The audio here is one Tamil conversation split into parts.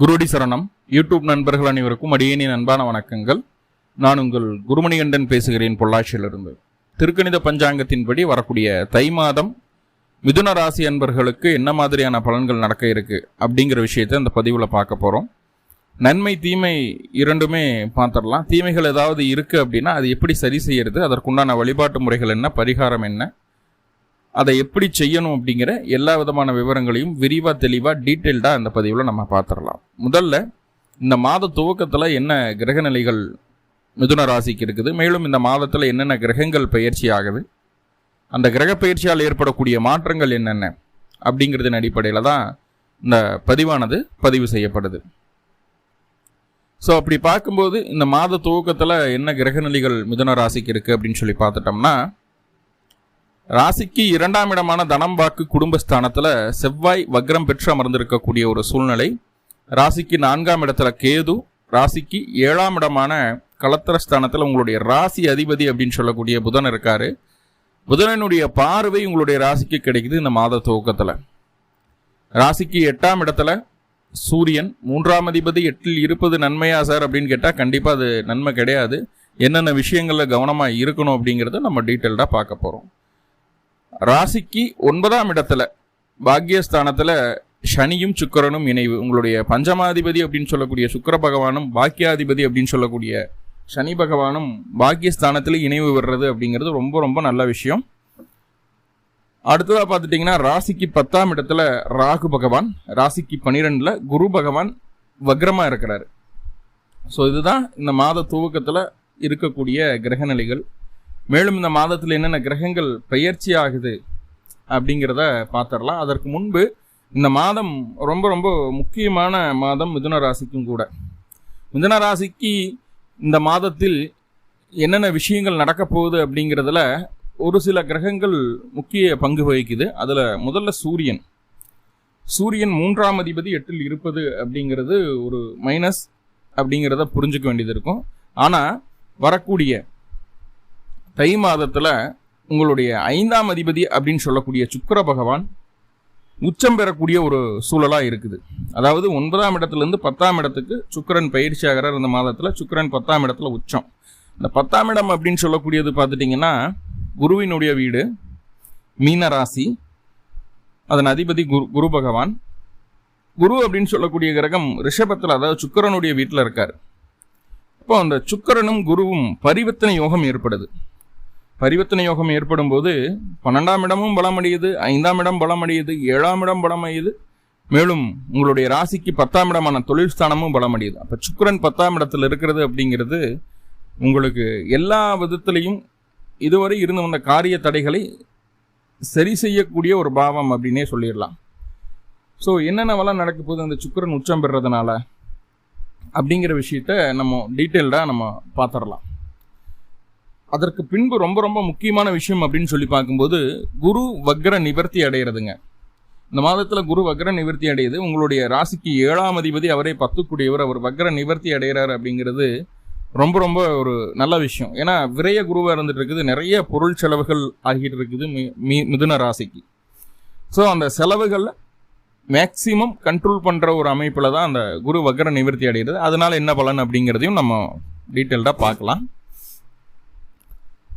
குருடி சரணம். யூடியூப் நண்பர்கள் அனைவருக்கும் அடியேனின் அன்பான வணக்கங்கள். நான் உங்கள் குருமணிகண்டன் பேசுகிறேன் பொள்ளாச்சியிலிருந்து. திருக்கணித பஞ்சாங்கத்தின்படி வரக்கூடிய தை மாதம் மிதுன ராசி அன்பர்களுக்கு என்ன மாதிரியான பலன்கள் நடக்க இருக்கு அப்படிங்கிற விஷயத்தை இந்த பதிவில் பார்க்க போகிறோம் நன்மை தீமை இரண்டுமே பார்த்துடலாம். தீமைகள் ஏதாவது இருக்குது அப்படின்னா அது எப்படி சரி செய்யறது? அதற்குண்டான வழிபாட்டு முறைகள் என்ன? பரிகாரம் என்ன? அதை எப்படி செய்யணும் அப்படிங்கிற எல்லா விதமான விவரங்களையும் விரிவாக தெளிவாக டீட்டெயில்டாக இந்த பதிவில் நம்ம பார்த்துடலாம். முதல்ல இந்த மாத துவக்கத்தில் என்ன கிரகநிலைகள் மிதுன ராசிக்கு இருக்குது மேலும் இந்த மாதத்தில் என்னென்ன கிரகங்கள் பயிற்சி ஆகுது அந்த கிரக பயிற்சியால் ஏற்படக்கூடிய மாற்றங்கள் என்னென்ன அப்படிங்கிறதின் அடிப்படையில் தான் இந்த பதிவானது பதிவு செய்யப்படுது. ஸோ அப்படி பார்க்கும்போது இந்த மாத துவக்கத்தில் என்ன கிரகநிலைகள் மிதுன ராசிக்கு இருக்குது அப்படின்னு சொல்லி பார்த்துட்டோம்னா ராசிக்கு இரண்டாம் இடமான தனம் வாக்கு குடும்பஸ்தானத்தில் செவ்வாய் வக்ரம் பெற்று அமர்ந்திருக்கக்கூடிய ஒரு சூழ்நிலை. ராசிக்கு நான்காம் இடத்துல கேது ராசிக்கு ஏழாம் இடமான கலத்திரஸ்தானத்தில் உங்களுடைய ராசி அதிபதி அப்படின்னு சொல்லக்கூடிய புதன் இருக்காரு. புதனனுடைய பார்வை உங்களுடைய ராசிக்கு கிடைக்குது இந்த மாத துவக்கத்தில். ராசிக்கு எட்டாம் இடத்துல சூரியன் மூன்றாம் அதிபதி எட்டில் இருப்பது நன்மையா சார் அப்படின்னு கேட்டால் கண்டிப்பாக அது நன்மை கிடையாது. என்னென்ன விஷயங்களில் கவனமாக இருக்கணும் அப்படிங்கிறத நம்ம டீட்டெயில்டாக பார்க்க போகிறோம் ராசிக்கு ஒன்பதாம் இடத்துல பாக்கியஸ்தானத்தில் சனியும் சுக்கரனும் இணைவு. உங்களுடைய பஞ்சமாதிபதி அப்படின்னு சொல்லக்கூடிய சுக்கர பகவானும் பாக்கியாதிபதி அப்படின்னு சொல்லக்கூடிய சனி பகவானும் பாக்கியஸ்தானத்தில் இணைவு வர்றது அப்படிங்கிறது ரொம்ப ரொம்ப நல்ல விஷயம். அடுத்ததாக பார்த்துட்டிங்கன்னா ராசிக்கு பத்தாம் இடத்துல ராகு பகவான் ராசிக்கு பன்னிரெண்டில் குரு பகவான் வக்ரமாக இருக்கிறார். ஸோ இதுதான் இந்த மாத துவக்கத்தில் இருக்கக்கூடிய கிரகநிலைகள். மேலும் இந்த மாதத்தில் என்னென்ன கிரகங்கள் பயிற்சி ஆகுது அப்படிங்கிறத பார்த்துடலாம் அதற்கு முன்பு இந்த மாதம் ரொம்ப ரொம்ப முக்கியமான மாதம் மிதுன ராசிக்கும் கூட. மிதுன ராசிக்கு இந்த மாதத்தில் என்னென்ன விஷயங்கள் நடக்க போகுது அப்படிங்கிறதுல ஒரு சில கிரகங்கள் முக்கிய பங்கு வகிக்குது. அதில் முதல்ல சூரியன். சூரியன் மூன்றாம் அதிபதி எட்டில் இருப்பது அப்படிங்கிறது ஒரு மைனஸ் அப்படிங்கிறத புரிஞ்சுக்க வேண்டியது இருக்கும். ஆனால் வரக்கூடிய தை மாதத்தில் உங்களுடைய ஐந்தாம் அதிபதி அப்படின்னு சொல்லக்கூடிய சுக்கர பகவான் உச்சம் பெறக்கூடிய ஒரு சூழலாக இருக்குது. அதாவது ஒன்பதாம் இடத்துலேருந்து பத்தாம் இடத்துக்கு சுக்கரன் பயிற்சி ஆகிறார் இந்த மாதத்தில். சுக்கரன் பத்தாம் இடத்துல உச்சம். இந்த பத்தாம் இடம் அப்படின்னு சொல்லக்கூடியது பார்த்துட்டிங்கன்னா குருவினுடைய வீடு மீனராசி அதன் அதிபதி குரு குரு பகவான். குரு அப்படின்னு சொல்லக்கூடிய கிரகம் ரிஷபத்தில் அதாவது சுக்கரனுடைய வீட்டில் இருக்கார். இப்போ அந்த சுக்கரனும் குருவும் பரிவர்த்தனை யோகம் ஏற்படுது. பரிவர்த்தனை யோகம் ஏற்படும் போது பன்னெண்டாம் இடமும் பலமடையுது ஐந்தாம் இடம் பலமடையுது ஏழாம் இடம் பலமடையுது மேலும் உங்களுடைய ராசிக்கு பத்தாம் இடமான தொழில் ஸ்தானமும் பலமடையுது அப்போ சுக்கரன் பத்தாம் இடத்துல இருக்கிறது அப்படிங்கிறது உங்களுக்கு எல்லா விதத்திலையும் இதுவரை இருந்து வந்த காரிய தடைகளை சரி செய்யக்கூடிய ஒரு பாவம் அப்படின்னே சொல்லிடலாம். ஸோ என்னென்னவெல்லாம் நடக்க போகுது? அந்த சுக்கரன் உச்சம் பெறுறதுனால அப்படிங்கிற விஷயத்த நம்ம டீட்டெயில்டாக நம்ம பார்த்துடலாம். அதற்கு பின்பு ரொம்ப ரொம்ப முக்கியமான விஷயம் அப்படின்னு சொல்லி பார்க்கும்போது குரு வக்ர நிவர்த்தி அடைகிறதுங்க இந்த மாதத்தில் குரு வக்ர நிவர்த்தி அடையுது. உங்களுடைய ராசிக்கு ஏழாம் அதிபதி அவரே பத்துக்குடியவர் அவர் வக்ர நிவர்த்தி அடைகிறார் அப்படிங்கிறது ரொம்ப ரொம்ப ஒரு நல்ல விஷயம். ஏன்னா விரைய குருவாக இருந்துட்டு இருக்குது நிறைய பொருள் செலவுகள் ஆகிட்டு இருக்குது மி மிதுன ராசிக்கு. ஸோ அந்த செலவுகள் மேக்சிமம் கண்ட்ரோல் பண்ணுற ஒரு அமைப்பில் தான் அந்த குரு வக்ர நிவர்த்தி அடைகிறது அதனால் என்ன பலன் அப்படிங்கிறதையும் நம்ம டீட்டெயில்டாக பார்க்கலாம்.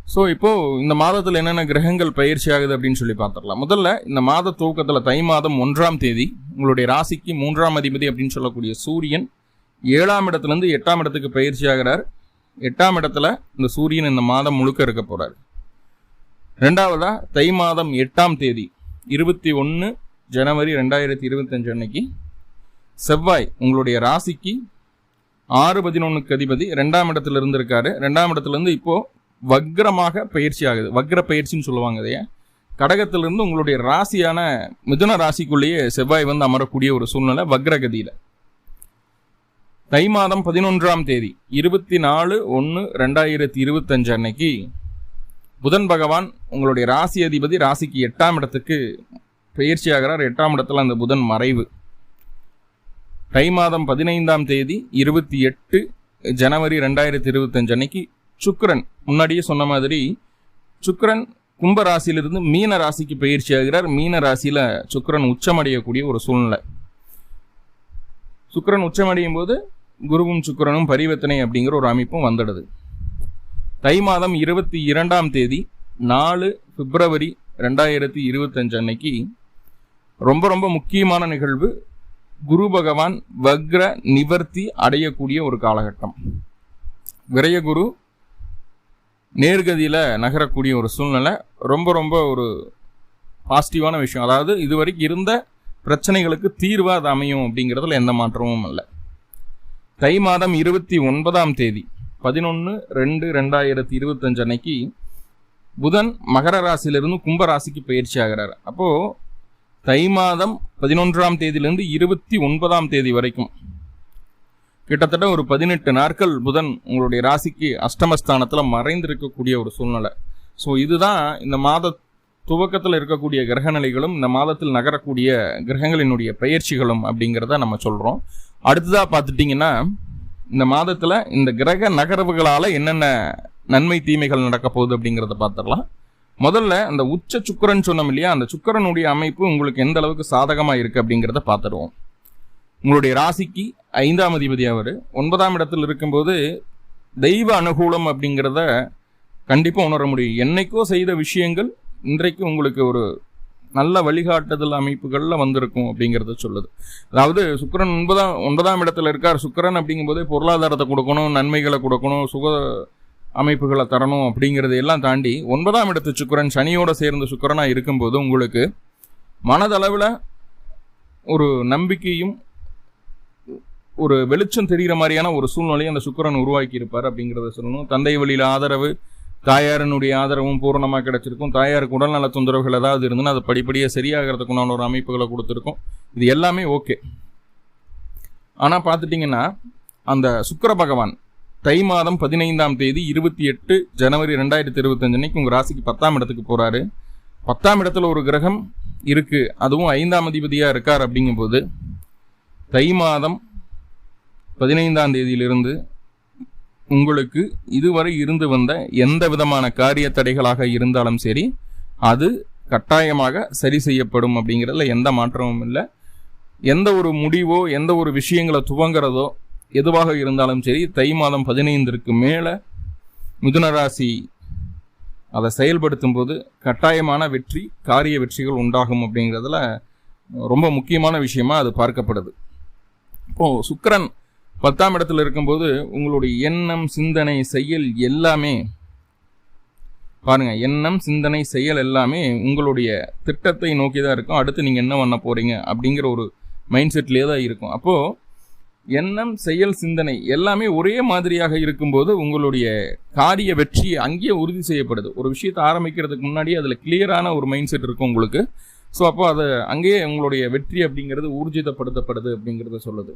ஸோ இப்போது இந்த மாதத்தில் என்னென்ன கிரகங்கள் பயிற்சி ஆகுது அப்படின்னு சொல்லி பார்த்துடலாம். முதல்ல இந்த மாத துவக்கத்தில் தை மாதம் ஒன்றாம் தேதி உங்களுடைய ராசிக்கு மூன்றாம் அதிபதி அப்படின்னு சொல்லக்கூடிய சூரியன் ஏழாம் இடத்துலேருந்து எட்டாம் இடத்துக்கு பயிற்சி ஆகிறார் எட்டாம் இடத்துல இந்த சூரியன் இந்த மாதம் முழுக்க இருக்க போகிறார் ரெண்டாவதாக தை மாதம் எட்டாம் தேதி இருபத்தி ஒன்று ஜனவரி ரெண்டாயிரத்தி இருபத்தஞ்சு அன்னைக்கு செவ்வாய் உங்களுடைய ராசிக்கு ஆறு பதினொன்றுக்கு அதிபதி ரெண்டாம் இடத்துல இருந்திருக்காரு. ரெண்டாம் இடத்துலேருந்து இப்போது வக்ரமாக பயிற்சி ஆகுது. வக்ர பயிற்சின்னு சொல்லுவாங்க இதைய கடகத்திலிருந்து உங்களுடைய ராசியான மிதுன ராசிக்குள்ளேயே செவ்வாய் வந்து அமரக்கூடிய ஒரு சூழ்நிலை வக்ரகதியில். தை மாதம் பதினொன்றாம் தேதி இருபத்தி நாலு ஒன்று ரெண்டாயிரத்தி இருபத்தஞ்சு அன்னைக்கு புதன் பகவான் உங்களுடைய ராசி அதிபதி ராசிக்கு எட்டாம் இடத்துக்கு பயிற்சி ஆகிறார். எட்டாம் இடத்துல அந்த புதன் மறைவு. தை மாதம் பதினைந்தாம் தேதி இருபத்தி எட்டு ஜனவரி ரெண்டாயிரத்தி இருபத்தஞ்சு அன்னைக்கு சுக்கரன் முன்னாடியே சொன்ன மாதிரி சுக்கரன் கும்ப ராசியிலிருந்து மீன ராசிக்கு பயிற்சி ஆகிறார். மீன ராசியில் சுக்கரன் உச்சமடையக்கூடிய ஒரு சூழ்நிலை. சுக்கரன் உச்சமடையும் போது குருவும் சுக்கிரனும் பரிவர்த்தனை அப்படிங்கிற ஒரு அமைப்பும் வந்துடுது. தை மாதம் இருபத்தி இரண்டாம் தேதி நாலு பிப்ரவரி ரெண்டாயிரத்தி இருபத்தஞ்சு அன்னைக்கு ரொம்ப ரொம்ப முக்கியமான நிகழ்வு குரு பகவான் வக்ர நிவர்த்தி அடையக்கூடிய ஒரு காலகட்டம். விரயகுரு நேர்கதியில் நகரக்கூடிய ஒரு சூழ்நிலை ரொம்ப ரொம்ப ஒரு பாசிட்டிவான விஷயம். அதாவது இதுவரைக்கும் இருந்த பிரச்சனைகளுக்கு தீர்வாக அது அமையும் அப்படிங்கிறதுல எந்த மாற்றமும் இல்லை. தை மாதம் இருபத்தி ஒன்பதாம் தேதி பதினொன்று ரெண்டு ரெண்டாயிரத்தி இருபத்தஞ்சு அன்னைக்கு புதன் மகர ராசியிலிருந்து கும்ப ராசிக்கு பயிற்சி ஆகிறார். அப்போது தை மாதம் பதினொன்றாம் தேதியிலிருந்து இருபத்தி ஒன்பதாம் தேதி வரைக்கும் கிட்டத்தட்ட ஒரு பதினெட்டு நாட்கள் புதன் உங்களுடைய ராசிக்கு அஷ்டமஸ்தானத்தில் மறைந்திருக்கக்கூடிய ஒரு சூழ்நிலை. ஸோ இதுதான் இந்த மாத துவக்கத்தில் இருக்கக்கூடிய கிரகநிலைகளும் இந்த மாதத்தில் நகரக்கூடிய கிரகங்களினுடைய பயிற்சிகளும் அப்படிங்கிறத நம்ம சொல்கிறோம் அடுத்ததாக பார்த்துட்டிங்கன்னா இந்த மாதத்தில் இந்த கிரக நகர்வுகளால் என்னென்ன நன்மை தீமைகள் நடக்க போகுது அப்படிங்கிறத பார்த்துடலாம். முதல்ல அந்த உச்ச சுக்கரன் சொன்னோம் இல்லையா அந்த சுக்கரனுடைய அமைப்பு உங்களுக்கு எந்த அளவுக்கு சாதகமாக இருக்குது அப்படிங்கிறத பார்த்துடுவோம். உங்களுடைய ராசிக்கு ஐந்தாம் அதிபதி அவர். ஒன்பதாம் இடத்தில் இருக்கும்போது தெய்வ அனுகூலம் அப்படிங்கிறத கண்டிப்பாக உணர முடியும். என்றைக்கோ செய்த விஷயங்கள் இன்றைக்கு உங்களுக்கு ஒரு நல்ல வழிகாட்டுதல் அமைப்புகளில் வந்திருக்கும் அப்படிங்கிறத சொல்லுது. அதாவது சுக்கரன் ஒன்பதாம் ஒன்பதாம் இடத்துல இருக்கார். சுக்கரன் அப்படிங்கும்போது பொருளாதாரத்தை கொடுக்கணும் நன்மைகளை கொடுக்கணும் சுக அமைப்புகளை தரணும் அப்படிங்கிறது எல்லாம் தாண்டி ஒன்பதாம் இடத்து சுக்கரன் சனியோடு சேர்ந்த சுக்கரனாக இருக்கும்போது உங்களுக்கு மனதளவில் ஒரு நம்பிக்கையும் ஒரு வெளிச்சம் தெரிகிற மாதிரியான ஒரு சூழ்நிலையை அந்த சுக்கரன் உருவாக்கி இருப்பார் அப்படிங்கிறத சொல்லணும். தந்தை வழியில் ஆதரவு தாயாரினுடைய ஆதரவும் பூரணமாக கிடைச்சிருக்கும். தாயாருக்கு உடல்நல தொந்தரவுகள் ஏதாவது இருந்துன்னா அது படிப்படியாக சரியாகிறதுக்குண்டான ஒரு அமைப்புகளை கொடுத்துருக்கும். இது எல்லாமே ஓகே. ஆனால் பார்த்துட்டிங்கன்னா அந்த சுக்கர பகவான் தை மாதம் பதினைந்தாம் தேதி இருபத்தி எட்டு ஜனவரி ரெண்டாயிரத்தி இருபத்தஞ்சு அன்னைக்கு உங்கள் ராசிக்கு பத்தாம் இடத்துக்கு போகிறாரு பத்தாம் இடத்துல ஒரு கிரகம் இருக்குது அதுவும் ஐந்தாம் அதிபதியாக இருக்கார் அப்படிங்கும்போது தை மாதம் பதினைந்தாம் தேதியிலிருந்து உங்களுக்கு இதுவரை இருந்து வந்த எந்த விதமான காரிய தடைகளாக இருந்தாலும் சரி அது கட்டாயமாக சரி செய்யப்படும் அப்படிங்கிறதுல எந்த மாற்றமும் இல்லை. எந்த ஒரு முடிவோ எந்த ஒரு விஷயங்களை துவங்குறதோ எதுவாக இருந்தாலும் சரி தை மாதம் பதினைந்திற்கு மேலே மிதுனராசி அதை செயல்படுத்தும் போது கட்டாயமான வெற்றி காரிய வெற்றிகள் உண்டாகும் அப்படிங்கிறதுல ரொம்ப முக்கியமான விஷயமா அது பார்க்கப்படுது. இப்போது சுக்கரன் பத்தாம் இடத்துல இருக்கும்போது உங்களுடைய எண்ணம் சிந்தனை செயல் எல்லாமே பாருங்க எண்ணம் சிந்தனை செயல் எல்லாமே உங்களுடைய திட்டத்தை நோக்கி தான் இருக்கும். அடுத்து நீங்கள் என்ன பண்ண போறீங்க அப்படிங்கிற ஒரு மைண்ட் செட்லேயே தான் இருக்கும். அப்போது எண்ணம் செயல் சிந்தனை எல்லாமே ஒரே மாதிரியாக இருக்கும்போது உங்களுடைய காரிய வெற்றி அங்கேயே உறுதி செய்யப்படுது. ஒரு விஷயத்தை ஆரம்பிக்கிறதுக்கு முன்னாடி அதில் கிளியரான ஒரு மைண்ட் செட் இருக்கும் உங்களுக்கு. ஸோ அப்போ அது அங்கேயே உங்களுடைய வெற்றி அப்படிங்கிறது ஊர்ஜிதப்படுத்தப்படுது அப்படிங்கிறத சொல்லுது.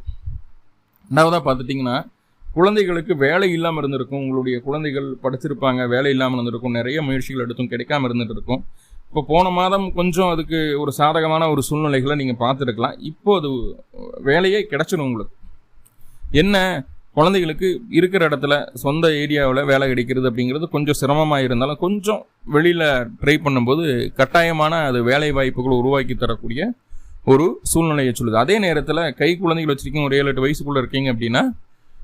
ரெண்டாவதாக பார்த்துட்டிங்கன்னா குழந்தைகளுக்கு வேலை இல்லாமல் இருந்திருக்கும் உங்களுடைய குழந்தைகள் படிச்சிருப்பாங்க வேலை இல்லாமல் இருந்திருக்கும் நிறைய முயற்சிகள் எடுத்தும் கிடைக்காம இருந்துட்டு இருக்கும் இப்போ போன மாதம் கொஞ்சம் அதுக்கு ஒரு சாதகமான ஒரு சூழ்நிலைகளை நீங்கள் பார்த்துருக்கலாம். இப்போ அது வேலையே கிடச்சிடும் உங்களுக்கு. என்ன? குழந்தைகளுக்கு இருக்கிற இடத்துல சொந்த ஏரியாவில் வேலை கிடைக்கிறது அப்படிங்கிறது கொஞ்சம் சிரமமாக இருந்தாலும் கொஞ்சம் வெளியில் ட்ரை பண்ணும்போது கட்டாயமான அது வேலை வாய்ப்புகளை உருவாக்கி தரக்கூடிய ஒரு சூழ்நிலையை சொல்லுது. அதே நேரத்தில் கை குழந்தைகள் வச்சுருக்கீங்க ஒரு ஏழு எட்டு வயசுக்குள்ளே இருக்கீங்க அப்படின்னா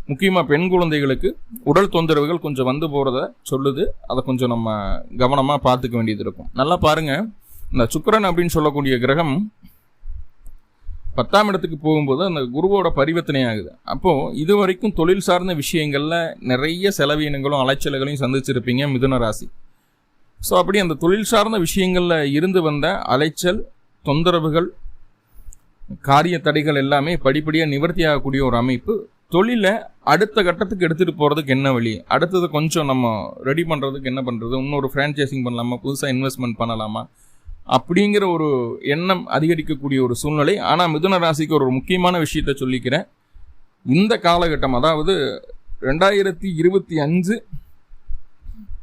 முக்கியமாக பெண் குழந்தைகளுக்கு உடல் தொந்தரவுகள் கொஞ்சம் வந்து போகிறத சொல்லுது. அதை கொஞ்சம் நம்ம கவனமாக பார்த்துக்க வேண்டியது இருக்கும். நல்லா பாருங்கள் இந்த சுக்கரன் அப்படின்னு சொல்லக்கூடிய கிரகம் பத்தாம் இடத்துக்கு போகும்போது அந்த குருவோட பரிவர்த்தனை ஆகுது. அப்போது இது வரைக்கும் தொழில் சார்ந்த விஷயங்களில் நிறைய செலவீனங்களும் அலைச்சல்களையும் சந்திச்சிருப்பீங்க மிதுன ராசி. ஸோ அப்படி அந்த தொழில் சார்ந்த விஷயங்களில் இருந்து வந்த அலைச்சல் தொந்தரவுகள் காரிய தடைகள் எல்லாமே படிப்படியாக நிவர்த்தி ஆகக்கூடிய ஒரு அமைப்பு. தொழிலை அடுத்த கட்டத்துக்கு எடுத்துகிட்டு போகிறதுக்கு என்ன வழி? அடுத்தது கொஞ்சம் நம்ம ரெடி பண்ணுறதுக்கு என்ன பண்ணுறது இன்னொரு ஃப்ரான்ச்சைசிங் பண்ணலாமா? புதுசாக இன்வெஸ்ட்மெண்ட் பண்ணலாமா? அப்படிங்கிற ஒரு எண்ணம் அதிகரிக்கக்கூடிய ஒரு சூழ்நிலை. ஆனால் மிதுன ராசிக்கு ஒரு முக்கியமான விஷயத்த சொல்லிக்கிறேன். இந்த காலகட்டம் அதாவது ரெண்டாயிரத்தி இருபத்தி அஞ்சு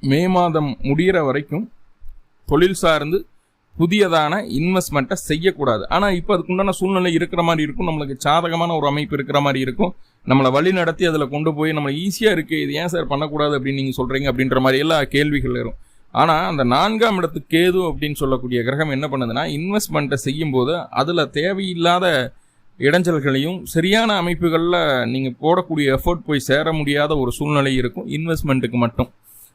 மே மாதம் முடிகிற வரைக்கும் தொழில் சார்ந்து புதியதான இன்வெஸ்ட்மெண்ட்டை செய்யக்கூடாது. ஆனால் இப்போ அதுக்குண்டான சூழ்நிலை இருக்கிற மாதிரி இருக்கும். நம்மளுக்கு சாதகமான ஒரு அமைப்பு இருக்கிற மாதிரி இருக்கும். நம்மளை வழி நடத்தி அதில் கொண்டு போய் நம்ம ஈஸியாக இருக்குது இது ஏன் சார் பண்ணக்கூடாது அப்படின்னு நீங்கள் சொல்கிறீங்க அப்படின்ற மாதிரி எல்லா கேள்விகள் வரும். ஆனால் அந்த நான்காம் இடத்து கேது அப்படின்னு சொல்லக்கூடிய கிரகம் என்ன பண்ணுதுன்னா இன்வெஸ்ட்மெண்ட்டை செய்யும்போது அதில் தேவையில்லாத இடைஞ்சல்களையும் சரியான அமைப்புகளில் நீங்கள் போடக்கூடிய எஃபோர்ட் போய் சேர முடியாத ஒரு சூழ்நிலை இருக்கும். இன்வெஸ்ட்மெண்ட்டுக்கு மட்டும்.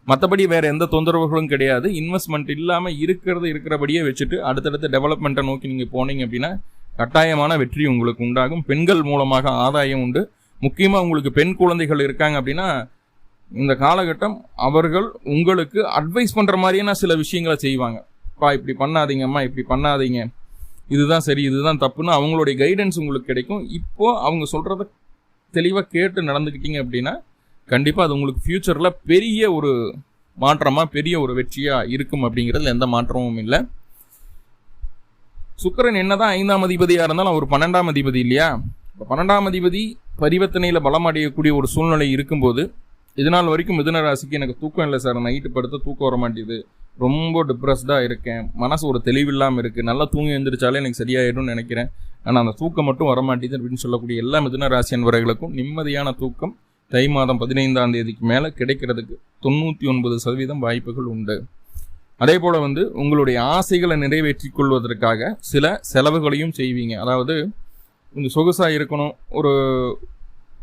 மற்றபடி வேறு எந்த தொந்தரவுகளும் கிடையாது. இன்வெஸ்ட்மெண்ட் இல்லாமல் இருக்கிறது இருக்கிறபடியே வச்சுட்டு அடுத்தடுத்த டெவலப்மெண்ட்டை நோக்கி நீங்கள் போனீங்க அப்படின்னா கட்டாயமான வெற்றி உங்களுக்கு உண்டாகும். பெண்கள் மூலமாக ஆதாயம் உண்டு. முக்கியமாக உங்களுக்கு பெண் குழந்தைகள் இருக்காங்க அப்படின்னா இந்த காலகட்டம் அவர்கள் உங்களுக்கு அட்வைஸ் பண்ணுற மாதிரியான சில விஷயங்களை செய்வாங்க. பா இப்படி பண்ணாதீங்கம்மா இப்படி பண்ணாதீங்க. இதுதான் சரி இதுதான் தப்புன்னு அவங்களுடைய கைடன்ஸ் உங்களுக்கு கிடைக்கும். இப்போது அவங்க சொல்கிறத தெளிவாக கேட்டு நடந்துக்கிட்டீங்க அப்படின்னா கண்டிப்பாக அது உங்களுக்கு ஃப்யூச்சரில் பெரிய ஒரு மாற்றமாக பெரிய ஒரு வெற்றியாக இருக்கும் அப்படிங்கிறதுல எந்த மாற்றமும் இல்லை. சுக்கரன் என்னதான் ஐந்தாம் அதிபதியாக இருந்தாலும் அவர் பன்னெண்டாம் அதிபதி இல்லையா? இப்போ பன்னெண்டாம் அதிபதி பரிவர்த்தனையில் பலம் அடையக்கூடிய ஒரு சூழ்நிலை இருக்கும்போது இதனால் வரைக்கும் மிதுன ராசிக்கு எனக்கு தூக்கம் இல்லை சார். நைட்டு படுத்த தூக்கம் வர மாட்டேது ரொம்ப டிப்ரெஸ்டாக இருக்கேன். மனசு ஒரு தெளிவில்லாமல் இருக்குது நல்லா தூங்கி எழுந்திரிச்சாலே எனக்கு சரியாயிடும்னு நினைக்கிறேன். ஆனால் அந்த தூக்கம் மட்டும் வர மாட்டேது அப்படின்னு சொல்லக்கூடிய எல்லா மிதுன ராசி அன்பர்களுக்கும் நிம்மதியான தூக்கம் தை மாதம் பதினைந்தாம் தேதிக்கு மேலே கிடைக்கிறதுக்கு தொண்ணூற்றி ஒன்பது சதவீதம் வாய்ப்புகள் உண்டு. அதே போல் வந்து உங்களுடைய ஆசைகளை நிறைவேற்றி கொள்வதற்காக சில செலவுகளையும் செய்வீங்க. அதாவது கொஞ்சம் சொகுசாக இருக்கணும். ஒரு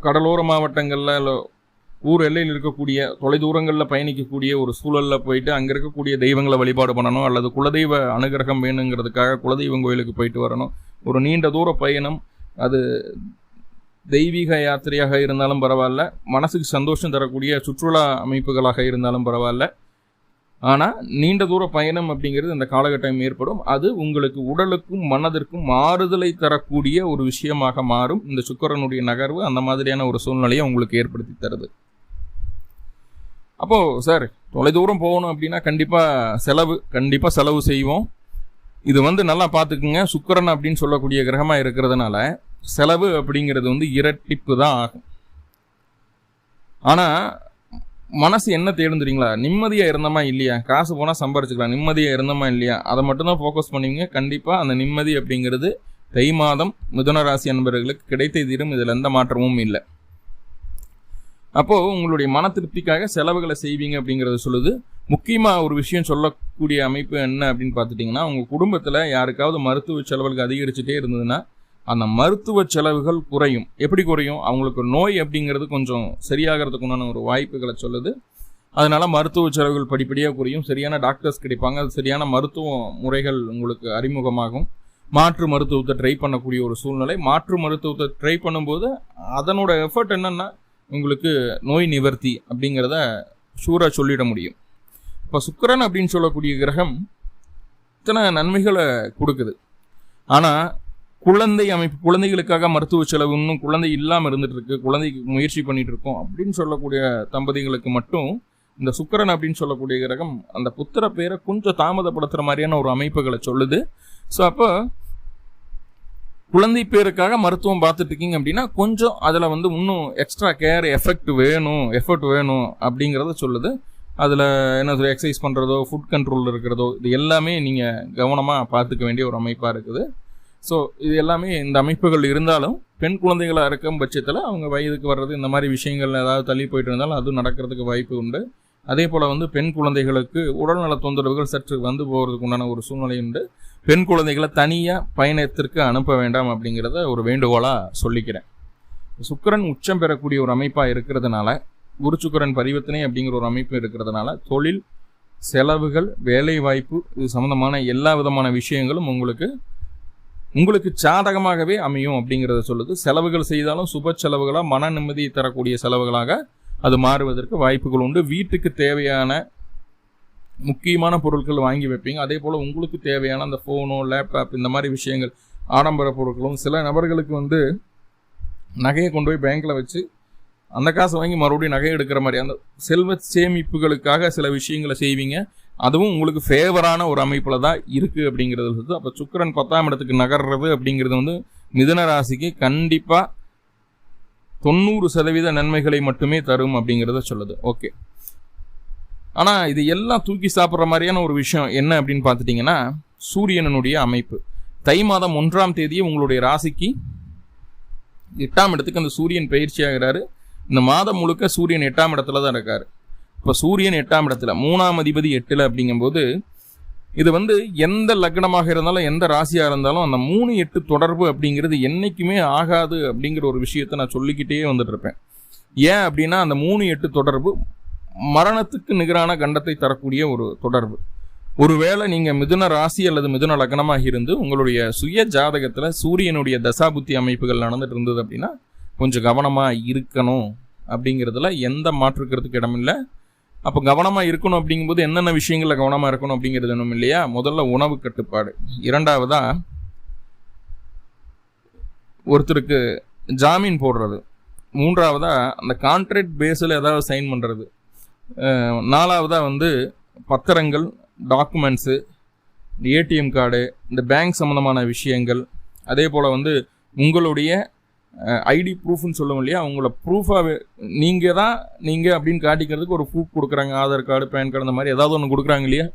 கடலோர மாவட்டங்களில் இல்லை ஊர் எல்லையில் இருக்கக்கூடிய தொலைதூரங்களில் பயணிக்கக்கூடிய ஒரு சூழலில் போயிட்டு அங்கே இருக்கக்கூடிய தெய்வங்களை வழிபாடு பண்ணணும். அல்லது குலதெய்வ அனுகிரகம் வேணுங்கிறதுக்காக குலதெய்வம் கோயிலுக்கு போயிட்டு வரணும். ஒரு நீண்ட தூர பயணம் அது தெய்வீக யாத்திரையாக இருந்தாலும் பரவாயில்ல. மனசுக்கு சந்தோஷம் தரக்கூடிய சுற்றுலா அமைப்புகளாக இருந்தாலும் பரவாயில்ல. ஆனால் நீண்ட தூர பயணம் அப்படிங்கிறது இந்த காலகட்டம் ஏற்படும். அது உங்களுக்கு உடலுக்கும் மனதிற்கும் மாறுதலை தரக்கூடிய ஒரு விஷயமாக மாறும். இந்த சுக்கரனுடைய நகர்வு அந்த மாதிரியான ஒரு சூழ்நிலையை உங்களுக்கு ஏற்படுத்தி தருது. அப்போது சார் தொலைதூரம் போகணும் அப்படின்னா கண்டிப்பாக செலவு கண்டிப்பாக செலவு செய்வோம். இது வந்து நல்லா பார்த்துக்குங்க. சுக்கரன் அப்படின்னு சொல்லக்கூடிய கிரகமாக இருக்கிறதுனால செலவு அப்படிங்கிறது வந்து இரட்டிப்பு தான் ஆகும். ஆனால் மனசு என்ன தேடும் தெரியுங்களா? நிம்மதியாக இருந்தோமா இல்லையா? காசு போனால் சம்பாரிச்சுக்கலாம். நிம்மதியாக இருந்தோமா இல்லையா? அதை மட்டும்தான் ஃபோக்கஸ் பண்ணுவீங்க. கண்டிப்பாக அந்த நிம்மதி அப்படிங்கிறது தை மாதம் மிதுன ராசி அன்பர்களுக்கு கிடைத்த தீரும். இதில் எந்த மாற்றமும் இல்லை. அப்போது உங்களுடைய மன திருப்திக்காக செலவுகளை செய்வீங்க அப்படிங்கிறத சொல்லுது. முக்கியமாக ஒரு விஷயம் சொல்லக்கூடிய அமைப்பு என்ன அப்படின்னு பார்த்துட்டிங்கன்னா உங்கள் குடும்பத்தில் யாருக்காவது மருத்துவ செலவுகள் அதிகரிச்சுட்டே இருந்ததுன்னா அந்த மருத்துவ செலவுகள் குறையும். எப்படி குறையும்? அவங்களுக்கு நோய் அப்படிங்கிறது கொஞ்சம் சரியாகிறதுக்கு உண்டான ஒரு வாய்ப்புகளை சொல்லுது. அதனால மருத்துவ செலவுகள் படிப்படியாக குறையும். சரியான டாக்டர்ஸ் கிடைப்பாங்க. அது சரியான மருத்துவ முறைகள் உங்களுக்கு அறிமுகமாகும். மாற்று மருத்துவத்தை ட்ரை பண்ணக்கூடிய ஒரு சூழ்நிலை. மாற்று மருத்துவத்தை ட்ரை பண்ணும்போது அதனோட எஃபர்ட் என்னென்னா உங்களுக்கு நோய் நிவர்த்தி அப்படிங்கிறத ஷூராக சொல்லிட முடியும். இப்போ சுக்கரன் அப்படின்னு சொல்லக்கூடிய கிரகம் இத்தனை நன்மைகளை கொடுக்குது. ஆனால் குழந்தை அமைப்பு குழந்தைகளுக்காக மருத்துவ செலவு இன்னும் குழந்தை இல்லாமல் இருந்துட்டு இருக்கு குழந்தைக்கு முயற்சி பண்ணிட்டு இருக்கோம் அப்படின்னு சொல்லக்கூடிய தம்பதிகளுக்கு மட்டும் இந்த சுக்கரன் அப்படின்னு சொல்லக்கூடிய கிரகம் அந்த புத்திர பேரை கொஞ்சம் தாமதப்படுத்துகிற மாதிரியான ஒரு அமைப்புகளை சொல்லுது. ஸோ அப்போ குழந்தை பேருக்காக மருத்துவம் பார்த்துட்டு இருக்கீங்க அப்படின்னா கொஞ்சம் அதில் வந்து இன்னும் எக்ஸ்ட்ரா கேர் எஃபெக்ட் வேணும் எஃபர்ட் வேணும் அப்படிங்கிறத சொல்லுது. அதில் என்ன சொல்ல எக்ஸசைஸ் பண்ணுறதோ ஃபுட் கண்ட்ரோல் இருக்கிறதோ இது எல்லாமே நீங்கள் கவனமாக பார்த்துக்க வேண்டிய ஒரு அமைப்பாக இருக்குது. ஸோ இது எல்லாமே இந்த அமைப்புகள் இருந்தாலும் பெண் குழந்தைகளாக இருக்கும் பட்சத்தில் அவங்க வயதுக்கு வர்றது இந்த மாதிரி விஷயங்கள் ஏதாவது தள்ளி போயிட்டு இருந்தாலும் அதுவும் நடக்கிறதுக்கு வாய்ப்பு உண்டு. அதே போல் வந்து பெண் குழந்தைகளுக்கு உடல்நல தொந்தரவுகள் சற்று வந்து போகிறதுக்கு உண்டான ஒரு சூழ்நிலை உண்டு. பெண் குழந்தைகளை தனியாக பயணத்திற்கு அனுப்ப வேண்டாம் அப்படிங்கிறத ஒரு வேண்டுகோளாக சொல்லிக்கிறேன். சுக்கரன் உச்சம் பெறக்கூடிய ஒரு அமைப்பாக இருக்கிறதுனால குரு சுக்கரன் பரிவர்த்தனை அப்படிங்கிற ஒரு அமைப்பு இருக்கிறதுனால தொழில் செலவுகள் வேலை வாய்ப்பு இது சம்மந்தமான எல்லா விதமான விஷயங்களும் உங்களுக்கு உங்களுக்கு சாதகமாகவே அமையும் அப்படிங்கிறத சொல்லுது. செலவுகள் செய்தாலும் சுப செலவுகளாக மன நிம்மதியை தரக்கூடிய செலவுகளாக அது மாறுவதற்கு வாய்ப்புகள் உண்டு. வீட்டுக்கு தேவையான முக்கியமான பொருட்கள் வாங்கி வைப்பீங்க. அதே போல் உங்களுக்கு தேவையான அந்த ஃபோனோ லேப்டாப் இந்த மாதிரி விஷயங்கள் ஆடம்பர பொருட்களும் சில நபர்களுக்கு வந்து நகையை கொண்டு போய் பேங்க்கில் வச்சு அந்த காசை வாங்கி மறுபடியும் நகை எடுக்கிற மாதிரி அந்த செல்வ சேமிப்புகளுக்காக சில விஷயங்களை செய்வீங்க. அதுவும் உங்களுக்கு ஃபேவரான ஒரு அமைப்பில் தான் இருக்குது அப்படிங்கிறது வந்து அப்போ சுக்கரன் பத்தாம் இடத்துக்கு நகர்றது அப்படிங்கிறது வந்து மிதன ராசிக்கு கண்டிப்பாக தொண்ணூறு சதவீத நன்மைகளை மட்டுமே தரும் அப்படிங்கிறத சொல்லுது. ஓகே ஆனால் இது எல்லாம் தூக்கி சாப்பிட்ற மாதிரியான ஒரு விஷயம் என்ன அப்படின்னு பார்த்துட்டிங்கன்னா சூரியனனுடைய அமைப்பு. தை மாதம் ஒன்றாம் தேதியே உங்களுடைய ராசிக்கு எட்டாம் இடத்துக்கு அந்த சூரியன் பயிற்சி ஆகிறாரு இந்த மாதம் முழுக்க சூரியன் எட்டாம் இடத்துல தான் இருக்கார். இப்போ சூரியன் எட்டாம் இடத்துல மூணாம் அதிபதி எட்டில் அப்படிங்கும்போது இது வந்து எந்த லக்னமாக இருந்தாலும் எந்த ராசியாக இருந்தாலும் அந்த மூணு எட்டு தொடர்பு அப்படிங்கிறது என்றைக்குமே ஆகாது அப்படிங்கிற ஒரு விஷயத்தை நான் சொல்லிக்கிட்டே வந்துட்டு இருப்பேன். ஏன் அப்படின்னா அந்த மூணு எட்டு தொடர்பு மரணத்துக்கு நிகரான கண்டத்தை தரக்கூடிய ஒரு தொடர்பு. ஒருவேளை நீங்கள் மிதுன ராசி அல்லது மிதுன லக்னமாக இருந்து உங்களுடைய சுய ஜாதகத்தில் சூரியனுடைய தசாபுத்தி அமைப்புகள் நடந்துட்டு இருந்தது அப்படின்னா கொஞ்சம் கவனமாக இருக்கணும் அப்படிங்கிறதுல எந்த மாற்றுக்கிறதுக்கு இடமில்லை. அப்போ கவனமாக இருக்கணும் அப்படிங்கும்போது என்னென்ன விஷயங்களில் கவனமாக இருக்கணும் அப்படிங்கிறது ஒன்றும் இல்லையா? முதல்ல உணவு கட்டுப்பாடு. இரண்டாவதாக ஒருத்தருக்கு ஜாமீன் போடுறது. மூன்றாவதாக அந்த கான்ட்ராக்ட் பேஸில் ஏதாவது சைன் பண்ணுறது நாலாவதாக வந்து பத்திரங்கள் டாக்குமெண்ட்ஸு ஏடிஎம் கார்டு இந்த பேங்க் சம்மந்தமான விஷயங்கள் அதே போல் வந்து உங்களுடைய ஐடி ப்ரூஃப்னு சொல்லுவோம் இல்லையா? அவங்கள ப்ரூஃபாக நீங்கள் தான் நீங்கள் அப்படின்னு காட்டிக்கிறதுக்கு ஒரு ப்ரூஃப் கொடுக்குறாங்க. ஆதார் கார்டு பேன் கார்டு அந்த மாதிரி ஏதாவது ஒன்று கொடுக்குறாங்க இல்லையா?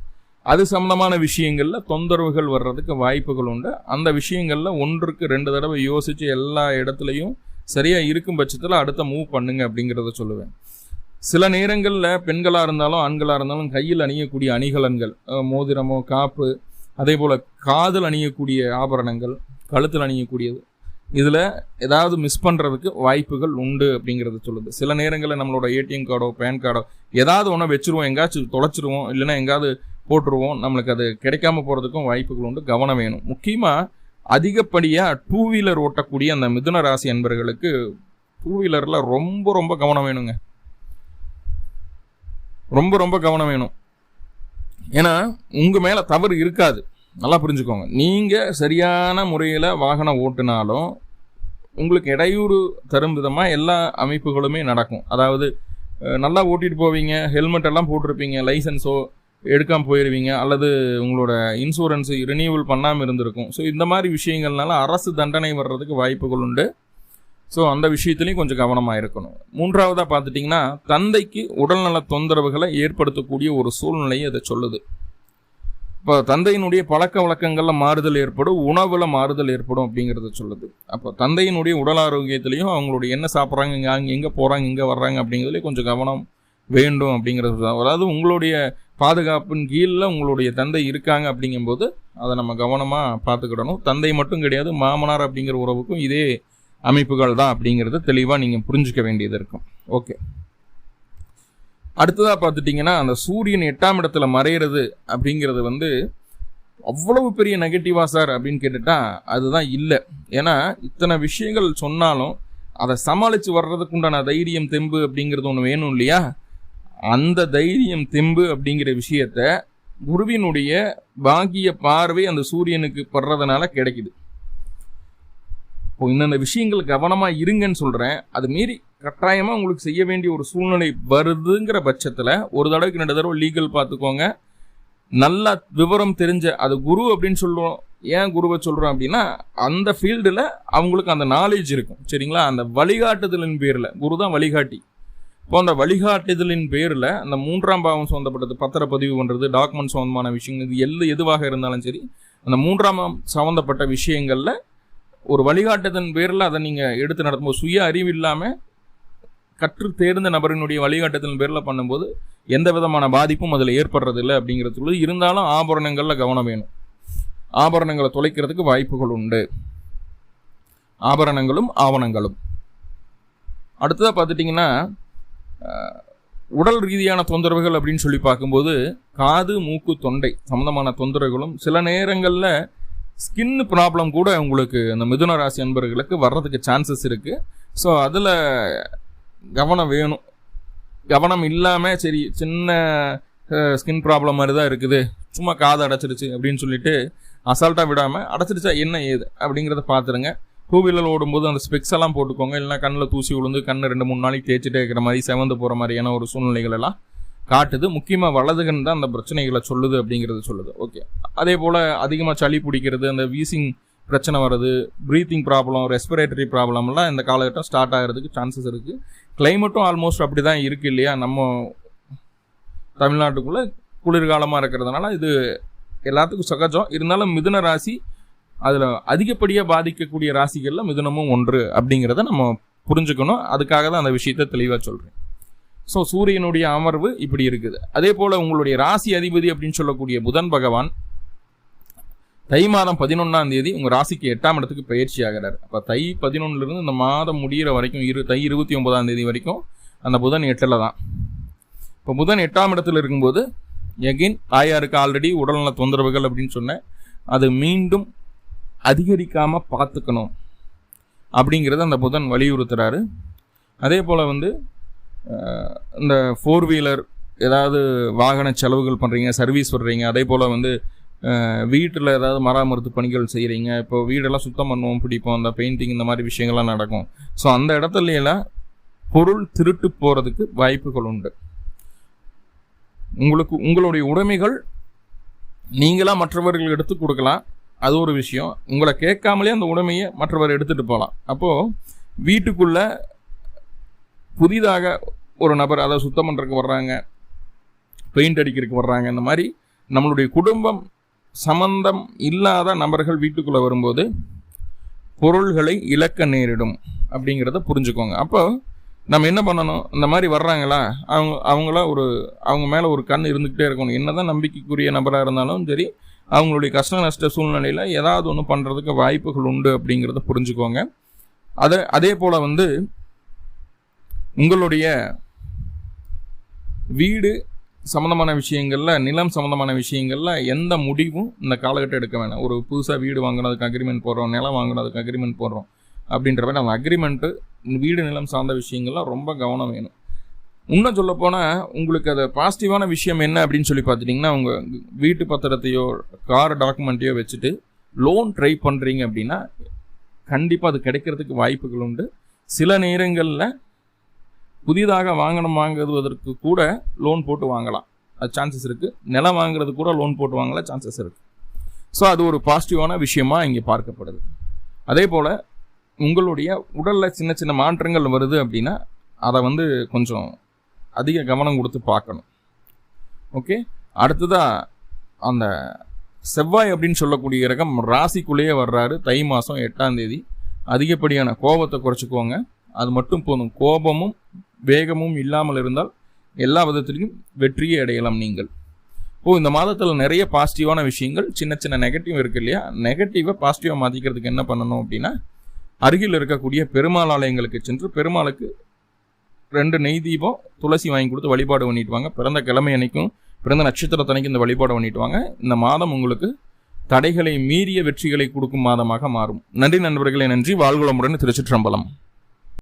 அது சம்மந்தமான விஷயங்களில் தொந்தரவுகள் வர்றதுக்கு வாய்ப்புகள் உண்டு. அந்த விஷயங்களில் ஒன்றுக்கு ரெண்டு தடவை யோசித்து எல்லா இடத்துலையும் சரியாக இருக்கும் பட்சத்தில் அடுத்த மூவ் பண்ணுங்க அப்படிங்கிறத சொல்லுவேன். சில நேரங்களில் பெண்களாக இருந்தாலும் ஆண்களாக இருந்தாலும் கையில் அணியக்கூடிய அணிகலன்கள் மோதிரமோ காப்பு அதே போல் காதல் அணியக்கூடிய ஆபரணங்கள் கழுத்தில் அணியக்கூடியது இதில் ஏதாவது மிஸ் பண்ணுறதுக்கு வாய்ப்புகள் உண்டு அப்படிங்கிறது சொல்லுது. சில நேரங்களில் நம்மளோட ஏடிஎம் கார்டோ பேன் கார்டோ ஏதாவது ஒன்று வச்சுருவோம். எங்கேயாச்சும் தொலைச்சிருவோம். இல்லைன்னா எங்கேயாவது போட்டுருவோம். நம்மளுக்கு அது கிடைக்காம போகிறதுக்கும் வாய்ப்புகள் உண்டு. கவனம் வேணும். முக்கியமாக அதிகப்படியாக டூ வீலர் ஓட்டக்கூடிய அந்த மிதுன ராசி அன்பர்களுக்கு டூ வீலரில் ரொம்ப ரொம்ப கவனம் வேணுங்க. ரொம்ப ரொம்ப கவனம் வேணும். ஏன்னா உங்கள் மேலே தவறு இருக்காது. நல்லா புரிஞ்சுக்கோங்க. நீங்கள் சரியான முறையில் வாகனம் ஓட்டுனாலும் உங்களுக்கு இடையூறு தரும் விதமாக எல்லா அமைப்புகளுமே நடக்கும். அதாவது நல்லா ஓட்டிகிட்டு போவீங்க ஹெல்மெட் எல்லாம் போட்டிருப்பீங்க லைசன்ஸோ எடுக்காமல் போயிடுவீங்க அல்லது உங்களோட இன்சூரன்ஸு ரினியூவல் பண்ணாமல் இருந்திருக்கும். ஸோ இந்த மாதிரி விஷயங்கள்னால அரசு தண்டனை வர்றதுக்கு வாய்ப்புகள் உண்டு. ஸோ அந்த விஷயத்துலையும் கொஞ்சம் கவனமாக இருக்கணும். மூன்றாவதாக பார்த்துட்டிங்கன்னா தந்தைக்கு உடல்நல தொந்தரவுகளை ஏற்படுத்தக்கூடிய ஒரு சூழ்நிலையை அதை சொல்லுது. இப்போ தந்தையினுடைய பழக்க வழக்கங்களில் மாறுதல் ஏற்படும் உணவில் மாறுதல் ஏற்படும் அப்படிங்கிறத சொல்லுது. அப்போ தந்தையினுடைய உடல் ஆரோக்கியத்திலையும் அவங்களுடைய என்ன சாப்பிட்றாங்க இங்கே அங்கே எங்கே போகிறாங்க இங்கே வர்றாங்க அப்படிங்கிறதுலேயும் கொஞ்சம் கவனம் வேண்டும் அப்படிங்கிறது தான். அதாவது உங்களுடைய பாதுகாப்பின் கீழில் உங்களுடைய தந்தை இருக்காங்க அப்படிங்கும்போது அதை நம்ம கவனமாக பார்த்துக்கிடணும். தந்தை மட்டும் கிடையாது மாமனார் அப்படிங்கிற உறவுக்கும் இதே அமைப்புகள் தான் அப்படிங்கிறத தெளிவாக நீங்கள் புரிஞ்சிக்க வேண்டியது இருக்கும். ஓகே. அடுத்ததாக பார்த்துட்டிங்கன்னா அந்த சூரியன் எட்டாம் இடத்துல மறையிறது அப்படிங்கிறது வந்து அவ்வளவு பெரிய நெகட்டிவா சார் அப்படின்னு கேட்டுட்டா அதுதான் இல்லை. ஏன்னா இத்தனை விஷயங்கள் சொன்னாலும் அதை சமாளித்து வர்றதுக்குண்டான தைரியம் தெம்பு அப்படிங்கிறது ஒன்று வேணும் இல்லையா? அந்த தைரியம் தெம்பு அப்படிங்கிற விஷயத்த குருவினுடைய பாகிய பார்வை அந்த சூரியனுக்கு படுறதுனால கிடைக்குது. இப்போ இந்தந்த விஷயங்கள் கவனமாக இருங்கன்னு சொல்கிறேன் அது மீறி கட்டாயமாக உங்களுக்கு செய்ய வேண்டிய ஒரு சூழ்நிலை வருதுங்கிற பட்சத்தில் ஒரு தடவைக்கு ரெண்டு தடவை லீகல் பார்த்துக்கோங்க நல்லா விவரம் தெரிஞ்ச அது குரு அப்படின்னு சொல்லுவோம் ஏன் குருவை சொல்கிறோம் அப்படின்னா அந்த ஃபீல்டில் அவங்களுக்கு அந்த நாலேஜ் இருக்கும். சரிங்களா? அந்த வழிகாட்டுதலின் பேரில் குரு தான் வழிகாட்டி. இப்போ அந்த வழிகாட்டுதலின் பேரில் அந்த மூன்றாம் பாவம் சம்மந்தப்பட்டது பத்திரப்பதிவு பண்ணுறது டாக்குமெண்ட் சம்மந்தமான விஷயங்கள் இது எல்லு எதுவாக இருந்தாலும் சரி அந்த மூன்றாம் சம்மந்தப்பட்ட விஷயங்களில் ஒரு வழிகாட்டுதலின் பேரில் அதை நீங்கள் எடுத்து நடத்தும்போது சுய அறிவு இல்லாமல் கற்று தேர்ந்த நபரினுடைய வழிகாட்டுதல் பேரில் பண்ணும்போது எந்த விதமான பாதிப்பும் அதில் ஏற்படுறதில்லை அப்படிங்கிறதுக்குள்ள இருந்தாலும் ஆபரணங்களில் கவனம் வேணும். ஆபரணங்களை தொலைக்கிறதுக்கு வாய்ப்புகள் உண்டு. ஆபரணங்களும் ஆவணங்களும். அடுத்ததாக பார்த்துட்டிங்கன்னா உடல் ரீதியான தொந்தரவுகள் அப்படின்னு சொல்லி பார்க்கும்போது காது மூக்கு தொண்டை சம்மந்தமான தொந்தரவுகளும் சில நேரங்களில் ஸ்கின் ப்ராப்ளம் கூட உங்களுக்கு அந்த மிதுன ராசி அன்பர்களுக்கு வர்றதுக்கு சான்சஸ் இருக்குது ஸோ அதில் கவனம் வேணும். கவனம் இல்லாமல் சரி சின்ன ஸ்கின் ப்ராப்ளம் மாதிரி தான் இருக்குது. சும்மா காது அடைச்சிருச்சு அப்படின்னு சொல்லிட்டு அசால்ட்டாக விடாமல் அடைச்சிருச்சா என்ன ஏது அப்படிங்கிறத பார்த்துருங்க டூ வீலர் ஓடும்போது அந்த ஸ்பெக்ஸ் எல்லாம் போட்டுக்கோங்க. இல்லைனா கண்ணில் தூசி விழுந்து கண் ரெண்டு மூணு நாளைக்கு தேய்ச்சிட்டே இருக்கிற மாதிரி செவந்து போகிற மாதிரியான ஒரு சூழ்நிலைகள் எல்லாம் காட்டுது. முக்கியமாக வலதுகன் தான் அந்த பிரச்சனைகளை சொல்லுது அப்படிங்கிறது சொல்லுது. ஓகே அதே போல் அதிகமாக சளி பிடிக்கிறது அந்த வீசிங் பிரச்சனை வருது ப்ரீத்திங் ப்ராப்ளம் ரெஸ்பிரேட்டரி ப்ராப்ளம்லாம் இந்த காலகட்டம் ஸ்டார்ட் ஆகிறதுக்கு சான்சஸ் இருக்குது கிளைமேட்டும் ஆல்மோஸ்ட் அப்படி தான் இருக்குது இல்லையா? நம்ம தமிழ்நாட்டுக்குள்ளே குளிர்காலமாக இருக்கிறதுனால இது எல்லாத்துக்கும் சகஜம். இருந்தாலும் மிதுன ராசி அதில் அதிகப்படியாக பாதிக்கக்கூடிய ராசிகளில் மிதுனமும் ஒன்று அப்படிங்கிறத நம்ம புரிஞ்சுக்கணும். அதுக்காக தான் அந்த விஷயத்த தெளிவாக சொல்கிறேன் ஸோ சூரியனுடைய அமர்வு இப்படி இருக்குது. அதே போல் உங்களுடைய ராசி அதிபதி அப்படின்னு சொல்லக்கூடிய புதன் பகவான் தை மாதம் பதினொன்றாம் தேதி உங்கள் ராசிக்கு எட்டாம் இடத்துக்கு பயிற்சி ஆகிறார். அப்போ தை பதினொன்றுலேருந்து இந்த மாதம் முடிகிற வரைக்கும் இரு தை இருபத்தி ஒன்பதாம் தேதி வரைக்கும் அந்த புதன் எட்டில் தான். இப்போ புதன் எட்டாம் இடத்துல இருக்கும்போது எகின் தாயாருக்கு ஆல்ரெடி உடல்நல தொந்தரவுகள் அப்படின்னு சொன்னேன். அது மீண்டும் அதிகரிக்காமல் பார்த்துக்கணும். அப்படிங்கிறத அந்த புதன் வலியுறுத்துறாரு. அதே போல் வந்து இந்த ஃபோர் வீலர் ஏதாவது வாகன செலவுகள் பண்ணுறீங்க சர்வீஸ் விடுறீங்க அதே போல் வந்து வீட்டில் ஏதாவது மராமத்து பணிகள் செய்கிறீங்க இப்போ வீடெல்லாம் சுத்தம் பண்ணுவோம் பிடிப்போம் அந்த பெயிண்டிங் இந்த மாதிரி விஷயங்கள்லாம் நடக்கும். ஸோ அந்த இடத்துலலாம் பொருள் திருட்டு போகிறதுக்கு வாய்ப்புகள் உண்டு. உங்களுக்கு உங்களுடைய உடைமைகள் நீங்களாக மற்றவர்கள் எடுத்து கொடுக்கலாம். அது ஒரு விஷயம். உங்களை கேட்காமலே அந்த உடைமையை மற்றவர் எடுத்துகிட்டு போகலாம். அப்போது வீட்டுக்குள்ள புதிதாக ஒரு நபர் அதை சுத்தம் பண்ணுறதுக்கு வர்றாங்க பெயிண்ட் அடிக்கிறதுக்கு வர்றாங்க இந்த மாதிரி நம்மளுடைய குடும்பம் சம்பந்தம் இல்லாத நபர்கள் வீட்டுக்குள்ளே வரும்போது பொருள்களை இழக்க நேரிடும் அப்படிங்கிறத புரிஞ்சுக்கோங்க. அப்போ நம்ம என்ன பண்ணணும்? இந்த மாதிரி வர்றாங்களா? அவங்க அவங்கள ஒரு அவங்க மேலே ஒரு கண் இருந்துக்கிட்டே இருக்கணும். என்னதான் நம்பிக்கைக்குரிய நபராக இருந்தாலும் சரி அவங்களுடைய கஷ்ட நஷ்ட சூழ்நிலையில் ஏதாவது ஒன்று பண்ணுறதுக்கு வாய்ப்புகள் உண்டு அப்படிங்கிறத புரிஞ்சுக்கோங்க. அதை அதே போல் வந்து உங்களுடைய வீடு சம்மந்தமான விஷயங்களில் நிலம் சம்மந்தமான விஷயங்களில் எந்த முடிவும் இந்த காலகட்டம் எடுக்க வேணாம். ஒரு புதுசாக வீடு வாங்கினதுக்கு அக்ரிமெண்ட் போடுறோம் நிலம் வாங்கினதுக்கு அக்ரிமெண்ட் போடுறோம் அப்படின்ற மாதிரி அந்த அக்ரிமெண்ட்டு வீடு நிலம் சார்ந்த விஷயங்கள்லாம் ரொம்ப கவனம் வேணும். இன்னும் சொல்லப்போனால் உங்களுக்கு அது பாசிட்டிவான விஷயம் என்ன அப்படின்னு சொல்லி பார்த்துட்டிங்கன்னா உங்கள் வீட்டு பத்திரத்தையோ கார் டாக்குமெண்ட்டையோ வச்சுட்டு லோன் ட்ரை பண்ணுறீங்க அப்படின்னா கண்டிப்பாக அது கிடைக்கிறதுக்கு வாய்ப்புகள் உண்டு. சில நேரங்களில் புதிதாக வாங்கணும் வாங்குவதற்கு கூட லோன் போட்டு வாங்கலாம். அது சான்சஸ் இருக்குது நிலம் வாங்குறது கூட லோன் போட்டு வாங்கல சான்சஸ் இருக்குது ஸோ அது ஒரு பாசிட்டிவான விஷயமாக இங்கே பார்க்கப்படுது. அதே போல் உங்களுடைய உடலில் சின்ன சின்ன மாற்றங்கள் வருது அப்படின்னா அதை வந்து கொஞ்சம் அதிக கவனம் கொடுத்து பார்க்கணும். ஓகே அடுத்ததாக அந்த செவ்வாய் அப்படின்னு சொல்லக்கூடிய ரகம் ராசிக்குள்ளேயே வர்றாரு. தை மாதம் எட்டாம் தேதி. அதிகப்படியான கோபத்தை குறைச்சிக்கோங்க. அது மட்டும் போதும். கோபமும் வேகமும் இல்லாமல் இருந்தால் எல்லா விதத்திலையும் வெற்றியை அடையலாம் நீங்கள். ஓ இந்த மாதத்தில் நிறைய பாசிட்டிவான விஷயங்கள் சின்ன சின்ன நெகட்டிவ் இருக்கு இல்லையா? நெகட்டிவை பாசிட்டிவாக மாற்றிக்கிறதுக்கு என்ன பண்ணணும் அப்படின்னா அருகில் இருக்கக்கூடிய பெருமாள் ஆலயங்களுக்கு சென்று பெருமாளுக்கு ரெண்டு நெய் தீபம் துளசி வாங்கி கொடுத்து வழிபாடு பண்ணிட்டு வாங்க. பிறந்த கிழமை அன்னைக்கும் பிறந்த நட்சத்திரத்தனைக்கும் இந்த வழிபாடு பண்ணிட்டு வாங்க. இந்த மாதம் உங்களுக்கு தடைகளை மீறிய வெற்றிகளை கொடுக்கும் மாதமாக மாறும். நன்றி நண்பர்களே நன்றி. வாழ்வுளமுடன் திருச்சிற்றம்பலம்.